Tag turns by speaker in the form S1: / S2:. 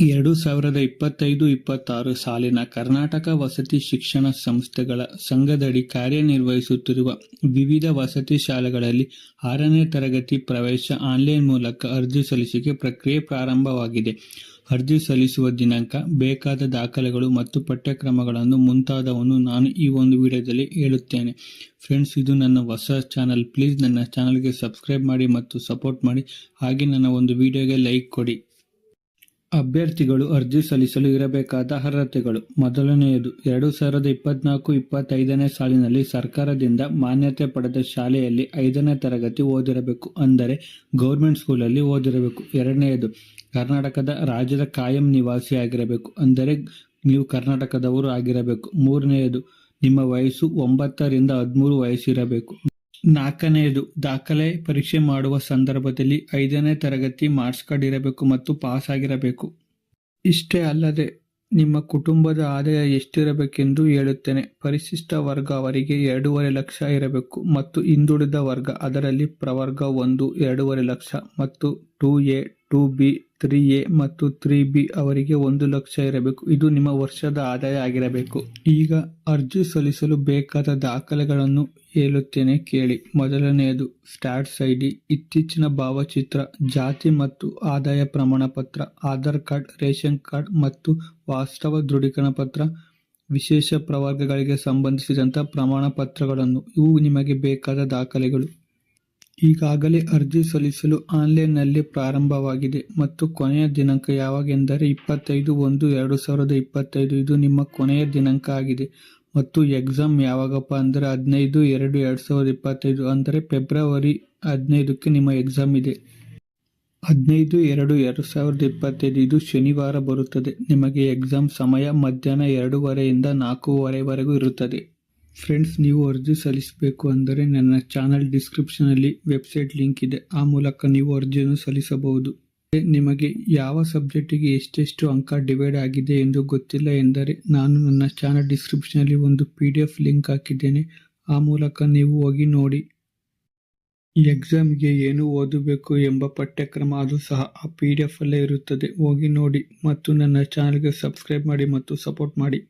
S1: ಎರಡು ಸಾವಿರದ ಇಪ್ಪತ್ತೈದು ಇಪ್ಪತ್ತಾರು ಸಾಲಿನ ಕರ್ನಾಟಕ ವಸತಿ ಶಿಕ್ಷಣ ಸಂಸ್ಥೆಗಳ ಸಂಘದಡಿ ಕಾರ್ಯನಿರ್ವಹಿಸುತ್ತಿರುವ ವಿವಿಧ ವಸತಿ ಶಾಲೆಗಳಲ್ಲಿ ಆರನೇ ತರಗತಿ ಪ್ರವೇಶ ಆನ್ಲೈನ್ ಮೂಲಕ ಅರ್ಜಿ ಸಲ್ಲಿಸಿಕೆ ಪ್ರಕ್ರಿಯೆ ಪ್ರಾರಂಭವಾಗಿದೆ. ಅರ್ಜಿ ಸಲ್ಲಿಸುವ ದಿನಾಂಕ, ಬೇಕಾದ ದಾಖಲೆಗಳು ಮತ್ತು ಪಠ್ಯಕ್ರಮಗಳನ್ನು ಮುಂತಾದವನ್ನು ನಾನು ಈ ಒಂದು ವಿಡಿಯೋದಲ್ಲಿ ಹೇಳುತ್ತೇನೆ. ಫ್ರೆಂಡ್ಸ್, ಇದು ನನ್ನ ಹೊಸ ಚಾನಲ್. ಪ್ಲೀಸ್ ನನ್ನ ಚಾನಲ್ಗೆ ಸಬ್ಸ್ಕ್ರೈಬ್ ಮಾಡಿ ಮತ್ತು ಸಪೋರ್ಟ್ ಮಾಡಿ. ಹಾಗೆ ನನ್ನ ಒಂದು ವಿಡಿಯೋಗೆ ಲೈಕ್ ಕೊಡಿ. ಅಭ್ಯರ್ಥಿಗಳು ಅರ್ಜಿ ಸಲ್ಲಿಸಲು ಇರಬೇಕಾದ ಅರ್ಹತೆಗಳು. ಮೊದಲನೆಯದು, ಎರಡು ಸಾವಿರದ ಇಪ್ಪತ್ನಾಲ್ಕು ಇಪ್ಪತ್ತೈದನೇ ಸಾಲಿನಲ್ಲಿ ಸರ್ಕಾರದಿಂದ ಮಾನ್ಯತೆ ಪಡೆದ ಶಾಲೆಯಲ್ಲಿ ಐದನೇ ತರಗತಿ ಓದಿರಬೇಕು ಅಂದರೆ ಗೌರ್ಮೆಂಟ್ ಸ್ಕೂಲಲ್ಲಿ ಓದಿರಬೇಕು. ಎರಡನೆಯದು, ಕರ್ನಾಟಕದ ರಾಜ್ಯದ ಕಾಯಂ ನಿವಾಸಿಯಾಗಿರಬೇಕು ಅಂದರೆ ನೀವು ಕರ್ನಾಟಕದವರು ಆಗಿರಬೇಕು. ಮೂರನೆಯದು, ನಿಮ್ಮ ವಯಸ್ಸು ಒಂಬತ್ತರಿಂದ ಹದಿಮೂರು ವಯಸ್ಸಿರಬೇಕು. ನಾಲ್ಕನೆಯದು, ದಾಖಲೆ ಪರೀಕ್ಷೆ ಮಾಡುವ ಸಂದರ್ಭದಲ್ಲಿ ಐದನೇ ತರಗತಿ ಮಾರ್ಕ್ಸ್ ಕಾರ್ಡ್ ಇರಬೇಕು ಮತ್ತು ಪಾಸ್ ಆಗಿರಬೇಕು. ಇಷ್ಟೇ ಅಲ್ಲದೆ, ನಿಮ್ಮ ಕುಟುಂಬದ ಆದಾಯ ಎಷ್ಟಿರಬೇಕೆಂದು ಹೇಳುತ್ತೇನೆ. ಪರಿಶಿಷ್ಟ ವರ್ಗ ಅವರಿಗೆ ಎರಡೂವರೆ ಲಕ್ಷ ಇರಬೇಕು ಮತ್ತು ಹಿಂದುಳಿದ ವರ್ಗ, ಅದರಲ್ಲಿ ಪ್ರವರ್ಗ ಒಂದು, ಎರಡೂವರೆ ಲಕ್ಷ ಮತ್ತು two A two B three A ಮತ್ತು ತ್ರೀ ಬಿ ಅವರಿಗೆ ಒಂದು ಲಕ್ಷ ಇರಬೇಕು. ಇದು ನಿಮ್ಮ ವರ್ಷದ ಆದಾಯ ಆಗಿರಬೇಕು. ಈಗ ಅರ್ಜಿ ಸಲ್ಲಿಸಲು ಬೇಕಾದ ದಾಖಲೆಗಳನ್ನು ಹೇಳುತ್ತೇನೆ ಕೇಳಿ. ಮೊದಲನೆಯದು ಸ್ಟಾಟ್ಸ್ ಐ ಡಿ, ಇತ್ತೀಚಿನ ಭಾವಚಿತ್ರ, ಜಾತಿ ಮತ್ತು ಆದಾಯ ಪ್ರಮಾಣ ಪತ್ರ ಆಧಾರ್ ಕಾರ್ಡ್, ರೇಷನ್ ಕಾರ್ಡ್ ಮತ್ತು ವಾಸ್ತವ ದೃಢೀಕರಣ ಪತ್ರ, ವಿಶೇಷ ಪ್ರವರ್ಗಗಳಿಗೆ ಸಂಬಂಧಿಸಿದಂಥ ಪ್ರಮಾಣ ಪತ್ರಗಳನ್ನು ಇವು ನಿಮಗೆ ಬೇಕಾದ ದಾಖಲೆಗಳು. ಈಗಾಗಲೇ ಅರ್ಜಿ ಸಲ್ಲಿಸಲು ಆನ್ಲೈನ್ನಲ್ಲಿ ಪ್ರಾರಂಭವಾಗಿದೆ ಮತ್ತು ಕೊನೆಯ ದಿನಾಂಕ ಯಾವಾಗೆಂದರೆ ಇಪ್ಪತ್ತೈದು ಒಂದು ಎರಡು ಸಾವಿರದ ಇಪ್ಪತ್ತೈದು. ಇದು ನಿಮ್ಮ ಕೊನೆಯ ದಿನಾಂಕ ಆಗಿದೆ ಮತ್ತು ಎಕ್ಸಾಮ್ ಯಾವಾಗಪ್ಪ ಅಂದರೆ ಹದಿನೈದು ಎರಡು ಎರಡು ಸಾವಿರದ ಇಪ್ಪತ್ತೈದು ಅಂದರೆ ಫೆಬ್ರವರಿ ಹದಿನೈದಕ್ಕೆ ನಿಮ್ಮ ಎಕ್ಸಾಮ್ ಇದೆ. ಹದಿನೈದು ಎರಡು ಎರಡು ಸಾವಿರದ ಇಪ್ಪತ್ತೈದು. ಇದು ಶನಿವಾರ ಬರುತ್ತದೆ. ನಿಮಗೆ ಎಕ್ಸಾಮ್ ಸಮಯ ಮಧ್ಯಾಹ್ನ ಎರಡೂವರೆಯಿಂದ ನಾಲ್ಕೂವರೆವರೆಗೂ ಇರುತ್ತದೆ. ಫ್ರೆಂಡ್ಸ್ ನೀವು ಅರ್ಜಿ ಸಲ್ಲಿಸಬೇಕು ಅಂದರೆ ನನ್ನ ಚಾನಲ್ ಡಿಸ್ಕ್ರಿಪ್ಷನಲ್ಲಿ ವೆಬ್ಸೈಟ್ ಲಿಂಕ್ ಇದೆ. ಆ ಮೂಲಕ ನೀವು ಅರ್ಜಿಯನ್ನು ಸಲ್ಲಿಸಬಹುದು. ನಿಮಗೆ ಯಾವ ಸಬ್ಜೆಕ್ಟಿಗೆ ಎಷ್ಟೆಷ್ಟು ಅಂಕ ಡಿವೈಡ್ ಆಗಿದೆ ಎಂದು ಗೊತ್ತಿಲ್ಲ ಎಂದರೆ ನಾನು ನನ್ನ ಚಾನಲ್ ಡಿಸ್ಕ್ರಿಪ್ಷನಲ್ಲಿ ಒಂದು ಪಿ ಡಿ ಎಫ್ ಲಿಂಕ್ ಹಾಕಿದ್ದೇನೆ. ಆ ಮೂಲಕ ನೀವು ಹೋಗಿ ನೋಡಿ. ಎಕ್ಸಾಮ್ಗೆ ಏನು ಓದಬೇಕು ಎಂಬ ಪಠ್ಯಕ್ರಮ ಅದು ಸಹ ಆ ಪಿ ಡಿ ಎಫ್ ಅಲ್ಲೇ ಇರುತ್ತದೆ. ಹೋಗಿ ನೋಡಿ ಮತ್ತು ನನ್ನ ಚಾನಲ್ಗೆ ಸಬ್ಸ್ಕ್ರೈಬ್ ಮಾಡಿ ಮತ್ತು ಸಪೋರ್ಟ್ ಮಾಡಿ.